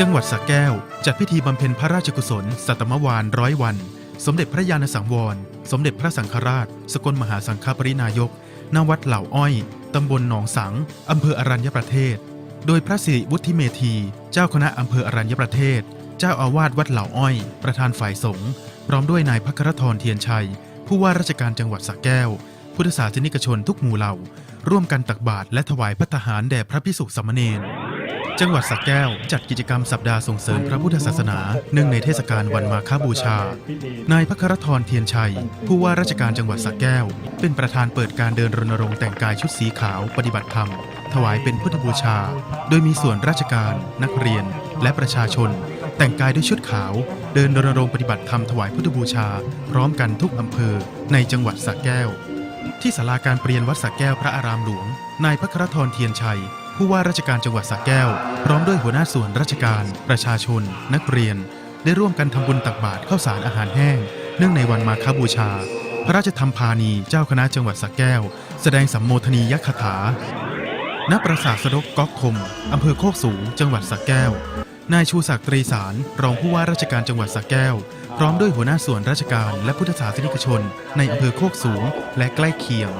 จังหวัดสระแก้ว จัดพิธีบำเพ็ญพระราชกุศล สัตมวานร้อยวัน สมเด็จพระยาณสังวร สมเด็จพระสังฆราช สกลมหาสังฆปรินายก ณ วัดเหล่าอ้อย ตำบลหนองสัง อำเภออรัญญประเทศ โดยพระสิริวุฒิเมธี เจ้าคณะอำเภออรัญญประเทศ เจ้าอาวาสวัดเหล่าอ้อย ประธานฝ่ายสงฆ์ พร้อมด้วยนายพัครทรเทียนชัย ผู้ว่าราชการจังหวัดสระแก้ว พุทธศาสนิกชนทุกหมู่เหล่า ร่วมกันตักบาตรและถวายพัฒหารแด่พระพิสุสมเณร จังหวัดสระแก้ว จัดกิจกรรมสัปดาห์ส่งเสริมพระพุทธศาสนาเนื่องในเทศกาลวันมาฆบูชา นายพระครทรเทียนชัย ผู้ว่าราชการจังหวัดสระแก้ว เป็นประธานเปิดการเดินรณรงค์แต่งกายชุดสีขาวปฏิบัติธรรม ถวายเป็นพุทธบูชา โดยมีส่วนราชการ นักเรียน และประชาชน แต่งกายด้วยชุดขาว เดินรณรงค์ปฏิบัติธรรมถวายพุทธบูชา พร้อมกันทุกอำเภอ ในจังหวัดสระแก้ว ที่ศาลาการเปลี่ยนวัดสระแก้วพระอารามหลวงนายพระครทรเทียนชัย ผู้ว่าราชการจังหวัดสระแก้ว พร้อมด้วยหัวหน้าส่วนราชการ ประชาชน นักเรียน ได้ร่วมกันทำบุญตักบาตรข้าวสารอาหารแห้ง เนื่องในวันมาฆบูชา พระราชธรรมพานีเจ้าคณะจังหวัดสระแก้ว แสดงสัมโมทนียคถา ณ ปราสาทสดกก๊อกคมอำเภอโคกสูง จังหวัดสระแก้ว นายชูศักดิ์ตรีสาร รองผู้ว่าราชการจังหวัดสระแก้ว พร้อมด้วยหัวหน้าส่วนราชการและพุทธศาสนิกชน ในอำเภอโคกสูง และใกล้เคียง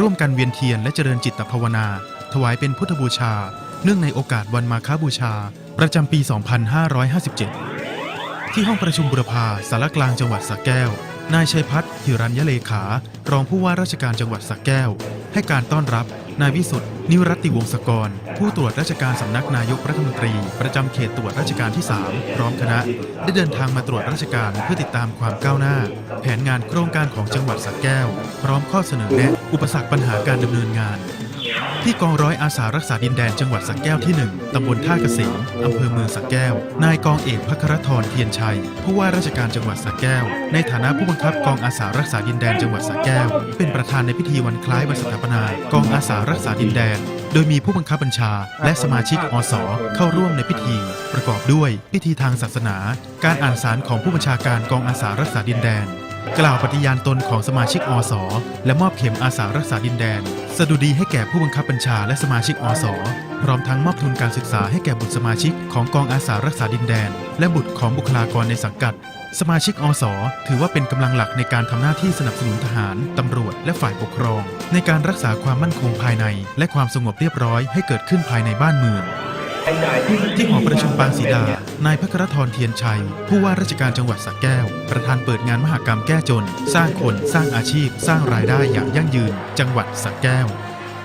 ร่วมกันเวียนเทียนและเจริญจิตภาวนา ถวายเป็นพุทธบูชา เนื่องในโอกาสวันมาฆบูชา ประจำปี 2557 ที่ห้องประชุมบุรพาสารกลางจังหวัดสระแก้ว นายชัยพัฒน์หิรัญยเลขา รองผู้ว่าราชการจังหวัดสระแก้ว ให้การต้อนรับ นายวิสุทธ์นิรัตติวงศกร ผู้ตรวจราชการสำนักนายกรัฐมนตรี ประจำเขตตรวจราชการที่ 3 พร้อมคณะ ได้เดินทางมาตรวจราชการเพื่อติดตามความก้าวหน้า แผนงานโครงการของจังหวัดสระแก้ว พร้อมข้อเสนอแนะ อุปสรรคปัญหาการดำเนินงาน ที่กองร้อยอาสารักษาดินแดนจังหวัดสระแก้วที่ 1 ตำบลท่าเกษมอำเภอเมืองสระแก้ว นายกองเอกพัครทรเทียนชัย ผู้ว่าราชการจังหวัดสระแก้ว ในฐานะผู้บังคับกองอาสารักษาดินแดนจังหวัดสระแก้ว เป็นประธานในพิธีวันคล้ายวันสถาปนากองอาสารักษาดินแดน โดยมีผู้บังคับบัญชา และสมาชิกอสเข้าร่วมในพิธี ประกอบด้วยพิธีทางศาสนา การอ่านสารของผู้บัญชาการกองอาสารักษาดินแดน กล่าวปฏิญาณตนของสมาชิกอส และมอบเข็มอาสารักษาดินแดน สดุดีให้แก่ผู้บังคับบัญชาและสมาชิกอส พร้อมทั้งมอบทุนการศึกษาให้แก่บุตรสมาชิกของกองอาสารักษาดินแดน และบุตรของบุคลากรในสังกัด สมาชิกอส ถือว่าเป็นกำลังหลักในการทำหน้าที่สนับสนุนทหาร ตำรวจ และฝ่ายปกครอง ในการรักษาความมั่นคงภายใน และความสงบเรียบร้อยให้เกิดขึ้นภายในบ้านเมือง ที่หอประชุมปางศรีดา นายพัครทรเทียนชัย ผู้ว่าราชการจังหวัดสระแก้ว ประธานเปิดงานมหกรรมแก้จน สร้างคนสร้างอาชีพ สร้างรายได้อย่างยั่งยืน จังหวัดสระแก้ว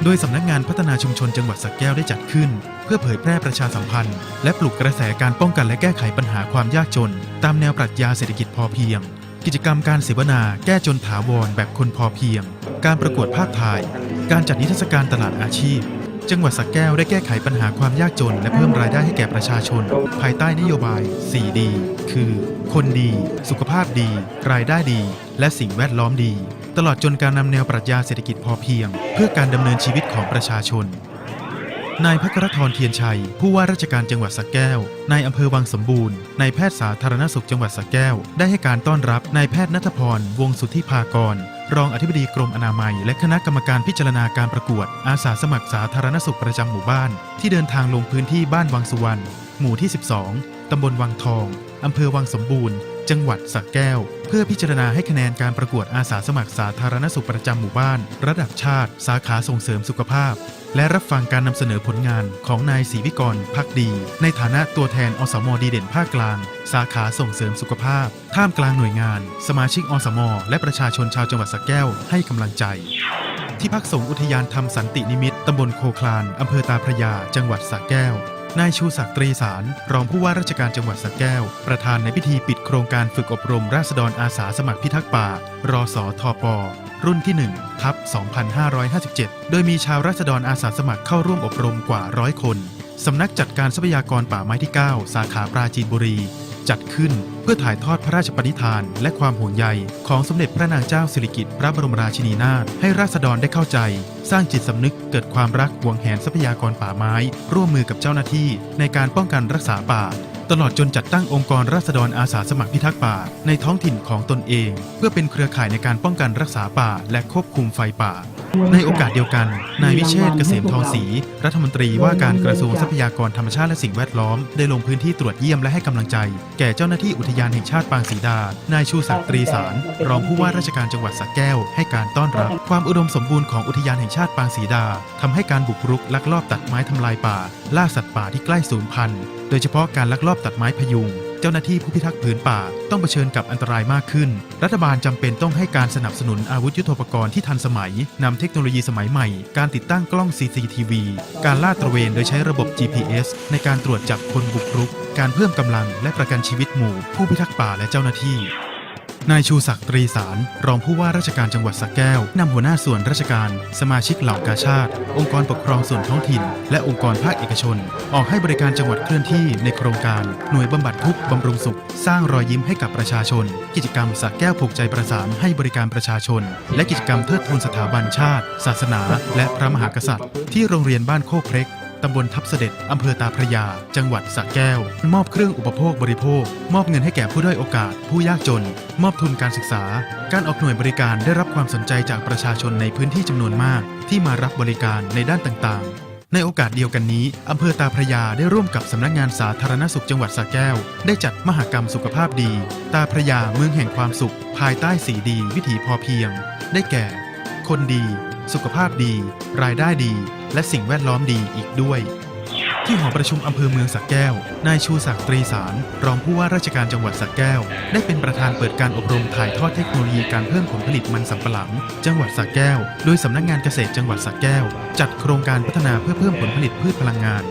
โดยสำนักงานพัฒนาชุมชนจังหวัดสระแก้วได้จัดขึ้น เพื่อเผยแพร่ประชาสัมพันธ์ และปลุกกระแสการป้องกันและแก้ไขปัญหาความยากจน ตามแนวปรัชญาเศรษฐกิจพอเพียง กิจกรรมการเสวนา แก้จนถาวรแบบคนพอเพียง การประกวดภาพถ่าย การจัดนิทรรศการตลาดอาชีพ จังหวัดสระแก้วได้แก้ไขปัญหาความยากจน และเพิ่มรายได้ให้แก่ประชาชน ภายใต้นโยบาย 4D คือ คนดี สุขภาพดี รายได้ดี และสิ่งแวดล้อมดี ตลอดจนการนำแนวปรัชญาเศรษฐกิจพอเพียง เพื่อการดำเนินชีวิตของประชาชนนายพัครทรเทียนชัย ผู้ว่าราชการจังหวัดสระแก้ว นายอำเภอวังสมบูรณ์ นายแพทย์สาธารณสุขจังหวัดสระแก้ว ได้ให้การต้อนรับนายแพทย์นัทพร วงสุทธิภากร รองอธิบดีกรมอนามัย และคณะกรรมการพิจารณาการประกวด อาสาสมัครสาธารณสุขประจำหมู่บ้าน ที่เดินทางลงพื้นที่บ้านวังสุวรรณหมู่ที่ 12 ตำบลวังทอง อำเภอวังสมบูรณ์ จังหวัดสระแก้ว เพื่อพิจารณาให้คะแนนการประกวดอาสาสมัครสาธารณสุขประจำหมู่บ้าน ระดับชาติ สาขาส่งเสริมสุขภาพ และรับฟังการนำเสนอผลงานของนายศรีวิกรพักดี ในฐานะตัวแทนอสมดีเด่นภาคกลาง สาขาส่งเสริมสุขภาพ ท่ามกลางหน่วยงาน สมาชิกอสม และประชาชนชาวจังหวัดสระแก้วให้กำลังใจ ที่พักสงฆ์อุทยานธรรมสันตินิมิตตำบลโคคลานอำเภอตาพระยา จังหวัดสระแก้ว นายชูศักดิ์ตรีสาร รองผู้ว่าราชการจังหวัดสระแก้ว ประธานในพิธีปิดโครงการฝึกอบรมราษฎรอาสาสมัครพิทักษ์ป่ารอสอทอปอรุ่นที่ 1 ทับ 2557 โดยมีชาวราษฎรอาสาสมัครเข้าร่วมอบรมกว่าร้อยคน สำนักจัดการทรัพยากรป่าไม้ที่ 9 สาขาปราจีนบุรี จัดขึ้นเพื่อถ่ายทอดพระราชปณิธาน และความห่วงใย ของสมเด็จพระนางเจ้าสิริกิติ์พระบรมราชินีนาถให้ราษฎรได้เข้าใจ สร้างจิตสำนึกเกิดความรักหวงแหนทรัพยากรป่าไม้ ร่วมมือกับเจ้าหน้าที่ ในการป้องกันรักษาป่า ตลอดจนจัดตั้งองค์กรราษฎรอาสาสมัครพิทักษ์ป่า ในท้องถิ่นของตนเอง เพื่อเป็นเครือข่ายในการป้องกันรักษาป่า และควบคุมไฟป่าในโอกาสเดียวกัน นายวิเชษเกษมทองศรีรัฐมนตรีว่าการกระทรวงทรัพยากรธรรมชาติและสิ่งแวดล้อม ได้ลงพื้นที่ตรวจเยี่ยมและให้กำลังใจ แก่เจ้าหน้าที่อุทยานแห่งชาติปางศรีดา นายชูศักดิ์ตรีสาร รองผู้ว่าราชการจังหวัดสระแก้ว ให้การต้อนรับ ความอุดมสมบูรณ์ของอุทยานแห่งชาติปางศรีดาทำให้การบุกรุกลักลอบตัดไม้ทำลายป่า ล่าสัตว์ป่าที่ใกล้สูญพันธุ์ โดยเฉพาะการลักลอบตัดไม้พยุง เจ้าหน้าที่ผู้พิทักษ์ผืนป่าต้องเผชิญกับอันตรายมากขึ้น รัฐบาลจำเป็นต้องให้การสนับสนุนอาวุธยุทโธปกรณ์ที่ทันสมัยนำเทคโนโลยีสมัยใหม่ การติดตั้งกล้อง CCTV การลาดตระเวนโดยใช้ระบบ GPS ในการตรวจจับคนบุกรุก การเพิ่มกำลังและประกันชีวิตหมู่ ผู้พิทักษ์ป่าและเจ้าหน้าที่ นายชูศักดิ์ตรีสาร รองผู้ว่าราชการจังหวัดสระแก้ว นำหัวหน้าส่วนราชการ สมาชิกเหล่ากาชาติ องค์กรปกครองส่วนท้องถิ่น และองค์กรภาคเอกชน ออกให้บริการจังหวัดเคลื่อนที่ในโครงการหน่วยบำบัดทุกข์บำรุงสุข สร้างรอยยิ้มให้กับประชาชน กิจกรรมสระแก้วผูกใจประสานให้บริการประชาชน และกิจกรรมเทิดทูนสถาบันชาติ ศาสนา และพระมหากษัตริย์ ที่โรงเรียนบ้านโคกเพล็ก ตำบลทับเสด็จ อำเภอตาพระยา จังหวัดสระแก้ว มอบเครื่องอุปโภคบริโภค มอบเงินให้แก่ผู้ด้อยโอกาส ผู้ยากจน มอบทุนการศึกษา การออกหน่วยบริการได้รับความสนใจจากประชาชนในพื้นที่จำนวนมาก ที่มารับบริการในด้านต่างๆในโอกาสเดียวกันนี้ อำเภอตาพระยาได้ร่วมกับสำนักงานสาธารณสุขจังหวัดสระแก้ว ได้จัดมหกรรมสุขภาพดี ตาพระยาเมืองแห่งความสุข ภายใต้สีดี วิถีพอเพียง ได้แก่ คนดี สุขภาพดี รายได้ดี และสิ่งแวดล้อมดีอีกด้วย ที่หอประชุมอำเภอเมืองสักแก้ว นายชูศักดิ์ตรีสาร รองผู้ว่าราชการจังหวัดสักแก้ว ได้เป็นประธานเปิดการอบรมถ่ายทอดเทคโนโลยีการเพิ่มผลผลิตมันสำปะหลัง จังหวัดสักแก้ว โดยสำนักงานเกษตรจังหวัดสักแก้ว จัดโครงการพัฒนาเพื่อเพิ่มผลผลิตพืชพลังงาน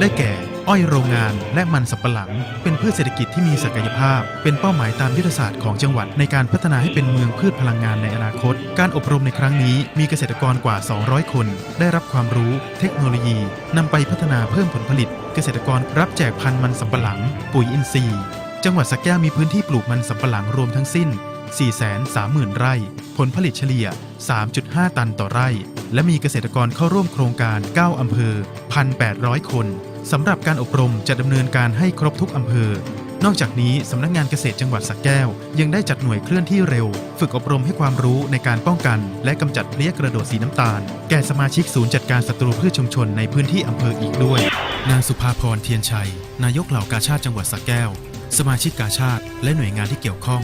ได้แก่ อ้อยโรงงาน และมันสำปะหลัง เป็นพืชเศรษฐกิจที่มีศักยภาพ เป็นเป้าหมายตามยุทธศาสตร์ของจังหวัดในการพัฒนาให้เป็นเมืองพืชพลังงานในอนาคต การอบรมในครั้งนี้มีเกษตรกรกว่า 200 คน ได้รับความรู้ เทคโนโลยีนำไปพัฒนาเพิ่มผลผลิต เกษตรกรรับแจกพันธุ์มันสำปะหลัง ปุ๋ยอินทรีย์ จังหวัดสระแก้วมีพื้นที่ปลูกมันสำปะหลังรวมทั้งสิ้น 430,000 ไร่ ผลผลิตเฉลี่ย 3.5 ตันต่อไร่ และมีเกษตรกรเข้าร่วมโครงการ 9 อำเภอ 1,800 คน สำหรับการอบรมจะดำเนินการให้ครบทุกอำเภอ นอกจากนี้สำนักงานเกษตรจังหวัดสระแก้ว ยังได้จัดหน่วยเคลื่อนที่เร็ว ฝึกอบรมให้ความรู้ในการป้องกัน และกำจัดเพลี้ยกระโดดสีน้ำตาล แก่สมาชิกศูนย์จัดการศัตรูพืชชุมชนในพื้นที่อำเภออีกด้วย นางสุภาพรเทียนชัย นายกเหล่ากาชาติจังหวัดสระแก้ว สมาชิกกาชาติและหน่วยงานที่เกี่ยวข้อง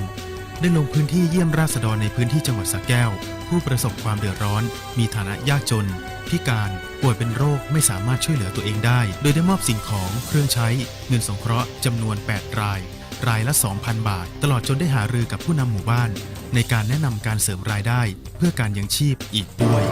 ได้ลงพื้นที่เยี่ยมราษฎรในพื้นที่จังหวัดสระแก้ว ผู้ประสบความเดือดร้อน มีฐานะยากจน พิการ ป่วยเป็นโรคไม่สามารถช่วยเหลือตัวเองได้ โดยได้มอบสิ่งของเครื่องใช้ เงินสงเคราะห์จำนวน 8 ราย รายละ 2,000 บาท ตลอดจนได้หารือกับผู้นำหมู่บ้าน ในการแนะนำการเสริมรายได้ เพื่อการยังชีพอีกด้วย